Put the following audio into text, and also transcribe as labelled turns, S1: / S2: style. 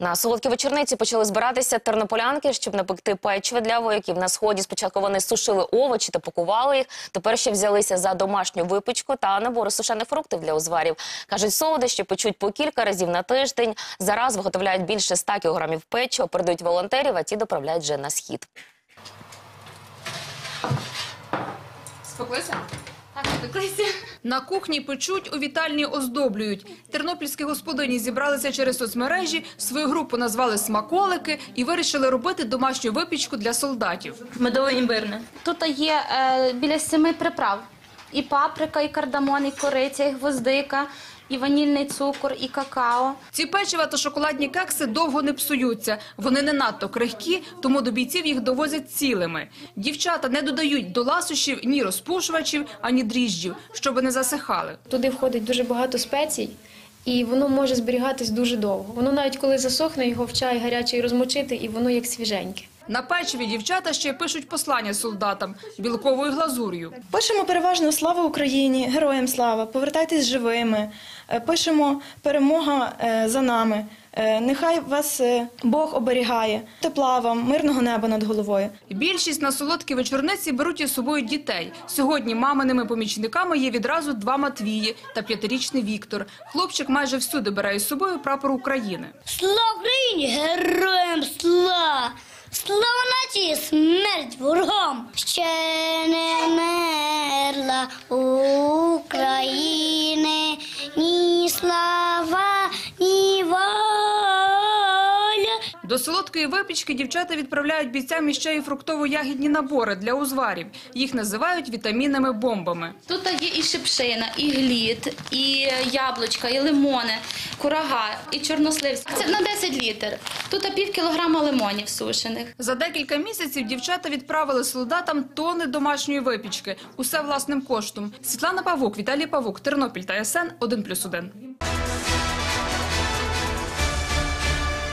S1: На солодкі вечорниці почали збиратися тернополянки, щоб напекти печиво для вояків на сході. Спочатку вони сушили овочі та пакували їх. Тепер ще взялися за домашню випічку та набори сушених фруктів для узварів. кажуть, солодощі печуть по кілька разів на тиждень. Зараз виготовляють більше 100 кілограмів печива, передають волонтерів, а ті доправляють вже на схід.
S2: Спеклися? На кухні печуть, у вітальні оздоблюють. Тернопільські господині зібралися через соцмережі, свою групу назвали «Смаколики» і вирішили робити домашню випічку для солдатів.
S3: Медово-імбирне. Тут є е, біля семи приправ. І паприка, і кардамон, і кориця, і гвоздика, і ванільний цукор, і какао.
S2: Ці печива та шоколадні кекси довго не псуються. Вони не надто крихкі, тому до бійців їх довозять цілими. Дівчата не додають до ласощів ні розпушувачів, ані дріжджів, щоб не засихали.
S4: Туди входить дуже багато спецій, і воно може зберігатись дуже довго. Воно навіть коли засохне, його в чай гарячий розмочити, і воно як свіженьке.
S2: На печиві дівчата ще пишуть послання солдатам білковою глазур'ю.
S5: Пишемо переважно слава Україні, героям слава, повертайтесь живими. Е, Пишемо перемога е, за нами. Е, Нехай вас Бог оберігає. Тепла вам, мирного неба над головою.
S2: Більшість на солодкі вечорниці беруть із собою дітей. Сьогодні маминими помічниками є відразу два Матвії та п'ятирічний Віктор. Хлопчик майже всюди бере із собою прапор України.
S6: Слава Україні! Героям слава! Слава нації! Смерть ворогам! Ще не мерла України, ні слава,
S2: До солодкої випічки дівчата відправляють бійцям іще й фруктово-ягідні набори для узварів. Їх називають вітамінними бомбами.
S3: Тут є і шипшина, і глід, і яблучка, і лимони, курага, і чорнослив. Це на 10 літр. Тут пів кілограма лимонів сушених.
S2: За декілька місяців дівчата відправили солдатам тони домашньої випічки. Усе власним коштом. Світлана Павук, Віталій Павук, Тернопіль та СН 1+,1.